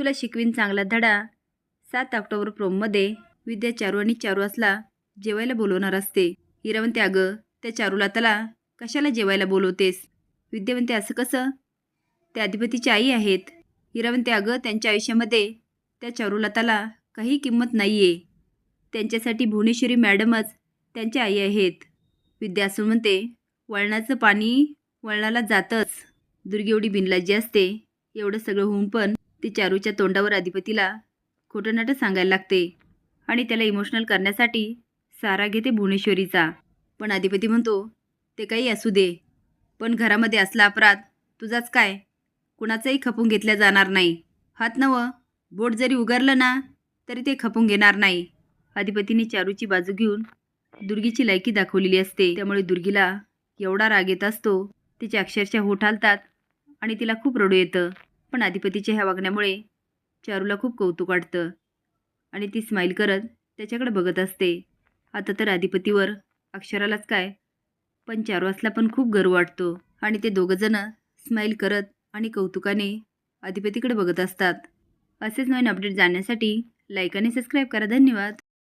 तुला शिकवीन चांगला धडा. सात ऑक्टोबर प्रोममध्ये विद्या चारू आणि चारू असला जेवायला बोलवणार असते. हिरवंते अगं त्या चारूला त्याला कशाला जेवायला बोलवतेस? विद्यावंते असं कसं? त्या अधिपतीच्या आई आहेत. हिरा अगं त्यांच्या आयुष्यामध्ये त्या चारूला काही किंमत नाही आहे त्यांच्यासाठी भुवनेश्वरी मॅडमच त्यांच्या आई आहेत. विद्या असं म्हणते वळणाचं पाणी वळणाला जातंच. दुर्गेवडी बिनलाजी असते. एवढं सगळं होऊन पण ते चारूच्या तोंडावर अधिपतीला खोटं नाटं सांगायला लागते आणि त्याला इमोशनल करण्यासाठी सारा घेते भुवनेश्वरीचा. पण अधिपती म्हणतो ते काही असू दे. पण घरामध्ये असला अपराध तुझाच काय? कुणाचाही खपून घेतल्या जाणार नाही. हात नवं बोट जरी उगारलं ना तरी ते खपून घेणार नाही. अधिपतीने चारूची बाजू घेऊन दुर्गीची लायकी दाखवलेली असते. त्यामुळे दुर्गीला एवढा राग येत असतो तिचे अक्षरशः होठ हालतात आणि तिला खूप रडू येतं. पण अधिपतीच्या ह्या वागण्यामुळे चारूला खूप कौतुक वाटतं. आणि ती स्माईल करत त्याच्याकडे बघत असते. आता तर अधिपतीवर अक्षरालाच काय? पण चारुआसला पण खूप गर्व वाटतो. आणि ते दोघंजणं स्माईल करत आणि कौतुकाने अधिपतीकडे बघत असतात. असेच नवीन अपडेट जाण्यासाठी लाईक आणि सबस्क्राईब करा. धन्यवाद!